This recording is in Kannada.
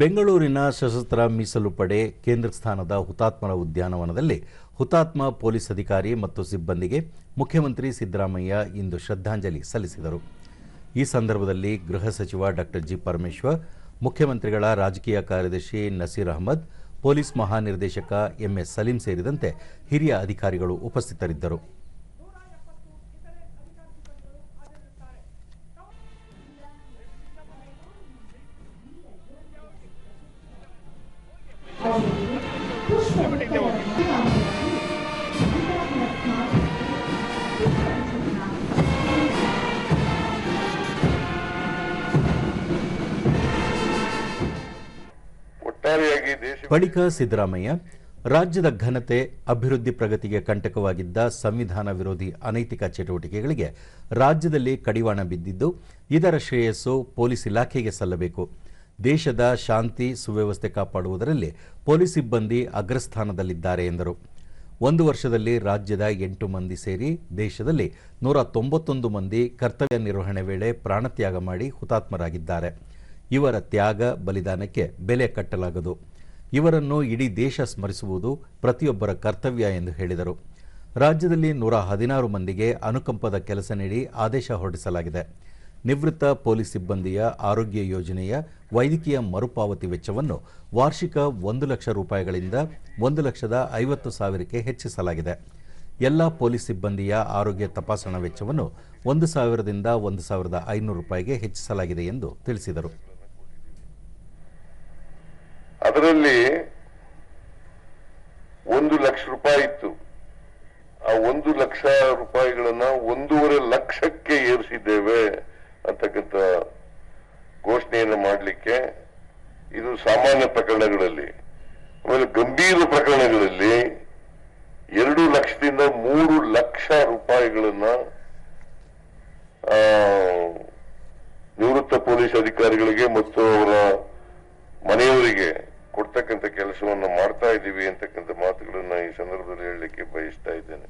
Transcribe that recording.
ಬೆಂಗಳೂರಿನ ಸಶಸ್ತ್ರ ಮೀಸಲು ಪಡೆ ಕೇಂದ್ರ ಸ್ಥಾನದ ಹುತಾತ್ಮರ ಉದ್ಯಾನವನದಲ್ಲಿ ಹುತಾತ್ಮ ಪೊಲೀಸ್ ಅಧಿಕಾರಿ ಮತ್ತು ಸಿಬ್ಬಂದಿಗೆ ಮುಖ್ಯಮಂತ್ರಿ ಸಿದ್ದರಾಮಯ್ಯ ಇಂದು ಶ್ರದ್ಧಾಂಜಲಿ ಸಲ್ಲಿಸಿದರು. ಈ ಸಂದರ್ಭದಲ್ಲಿ ಗೃಹ ಸಚಿವ ಡಾಕ್ಟರ್ ಜಿ ಪರಮೇಶ್ವರ್, ಮುಖ್ಯಮಂತ್ರಿಗಳ ರಾಜಕೀಯ ಕಾರ್ಯದರ್ಶಿ ನಸೀರ್ ಅಹಮದ್, ಪೊಲೀಸ್ ಮಹಾನಿರ್ದೇಶಕ ಎಂಎಸ್ ಸಲೀಂ ಸೇರಿದಂತೆ ಹಿರಿಯ ಅಧಿಕಾರಿಗಳು ಉಪಸ್ಥಿತರಿದ್ದರು. ಬಳಿಕ ಸಿದ್ದರಾಮಯ್ಯ, ರಾಜ್ಯದ ಘನತೆ ಅಭಿವೃದ್ಧಿ ಪ್ರಗತಿಗೆ ಕಂಟಕವಾಗಿದ್ದ ಸಂವಿಧಾನ ವಿರೋಧಿ ಅನೈತಿಕ ಚಟುವಟಿಕೆಗಳಿಗೆ ರಾಜ್ಯದಲ್ಲಿ ಕಡಿವಾಣ ಬಿದ್ದಿದ್ದು, ಇದರ ಶ್ರೇಯಸ್ಸು ಪೊಲೀಸ್ ಇಲಾಖೆಗೆ ಸಲ್ಲಬೇಕು. ದೇಶದ ಶಾಂತಿ, ಸುವ್ಯವಸ್ಥೆ ಕಾಪಾಡುವುದರಲ್ಲಿ ಪೊಲೀಸ್ ಸಿಬ್ಬಂದಿ ಅಗ್ರಸ್ಥಾನದಲ್ಲಿದ್ದಾರೆ ಎಂದರು. ಒಂದು ವರ್ಷದಲ್ಲಿ ರಾಜ್ಯದ ಎಂಟು ಮಂದಿ ಸೇರಿ ದೇಶದಲ್ಲಿ ನೂರ ತೊಂಬತ್ತೊಂದು ಮಂದಿ ಕರ್ತವ್ಯ ನಿರ್ವಹಣೆ ವೇಳೆ ಪ್ರಾಣತ್ಯಾಗ ಮಾಡಿ ಹುತಾತ್ಮರಾಗಿದ್ದಾರೆ. ಇವರ ತ್ಯಾಗ ಬಲಿದಾನಕ್ಕೆ ಬೆಲೆ ಕಟ್ಟಲಾಗದು. ಇವರನ್ನು ಇಡೀ ದೇಶ ಸ್ಮರಿಸುವುದು ಪ್ರತಿಯೊಬ್ಬರ ಕರ್ತವ್ಯ ಎಂದು ಹೇಳಿದರು. ರಾಜ್ಯದಲ್ಲಿ ನೂರ ಹದಿನಾರು ಮಂದಿಗೆ ಅನುಕಂಪದ ಕೆಲಸ ನೀಡಿ ಆದೇಶ ಹೊರಡಿಸಲಾಗಿದೆ. ನಿವೃತ್ತ ಪೊಲೀಸ್ ಸಿಬ್ಬಂದಿಯ ಆರೋಗ್ಯ ಯೋಜನೆಯ ವೈದ್ಯಕೀಯ ಮರುಪಾವತಿ ವೆಚ್ಚವನ್ನು ವಾರ್ಷಿಕ ಒಂದು ಲಕ್ಷ ರೂಪಾಯಿಗಳಿಂದ ಒಂದು ಲಕ್ಷದ ಐವತ್ತು ಸಾವಿರಕ್ಕೆ ಹೆಚ್ಚಿಸಲಾಗಿದೆ. ಎಲ್ಲ ಪೊಲೀಸ್ ಸಿಬ್ಬಂದಿಯ ಆರೋಗ್ಯ ತಪಾಸಣಾ ವೆಚ್ಚವನ್ನು ಒಂದು ಸಾವಿರದಿಂದ ಒಂದು ಸಾವಿರದ ಐನೂರು ರೂಪಾಯಿಗೆ ಹೆಚ್ಚಿಸಲಾಗಿದೆ ಎಂದು ತಿಳಿಸಿದರು. ಅದರಲ್ಲಿ ಒಂದು ಲಕ್ಷ ರೂಪಾಯಿ ಇತ್ತು. ಆ ಒಂದು ಲಕ್ಷ ರೂಪಾಯಿಗಳನ್ನ ಒಂದೂವರೆ ಲಕ್ಷಕ್ಕೆ ಏರಿಸಿದ್ದೇವೆ ಅಂತಕ್ಕಂಥ ಘೋಷಣೆಯನ್ನು ಮಾಡಲಿಕ್ಕೆ ಇದು ಸಾಮಾನ್ಯ ಪ್ರಕರಣಗಳಲ್ಲಿ. ಆಮೇಲೆ ಗಂಭೀರ ಪ್ರಕರಣಗಳಲ್ಲಿ ಎರಡು ಲಕ್ಷದಿಂದ ಮೂರು ಲಕ್ಷ ರೂಪಾಯಿಗಳನ್ನ ನಿವೃತ್ತ ಪೊಲೀಸ್ ಅಧಿಕಾರಿಗಳಿಗೆ ಮತ್ತು ಅವರ ಮನೆಯವರಿಗೆ ಕೊಡ್ತಕ್ಕಂಥ ಕೆಲಸವನ್ನು ಮಾಡ್ತಾ ಇದ್ದೀವಿ ಅಂತಕ್ಕಂಥ ಮಾತುಗಳನ್ನು ಈ ಸಂದರ್ಭದಲ್ಲಿ ಹೇಳಲಿಕ್ಕೆ ಬಯಸ್ತಾ ಇದ್ದೇನೆ.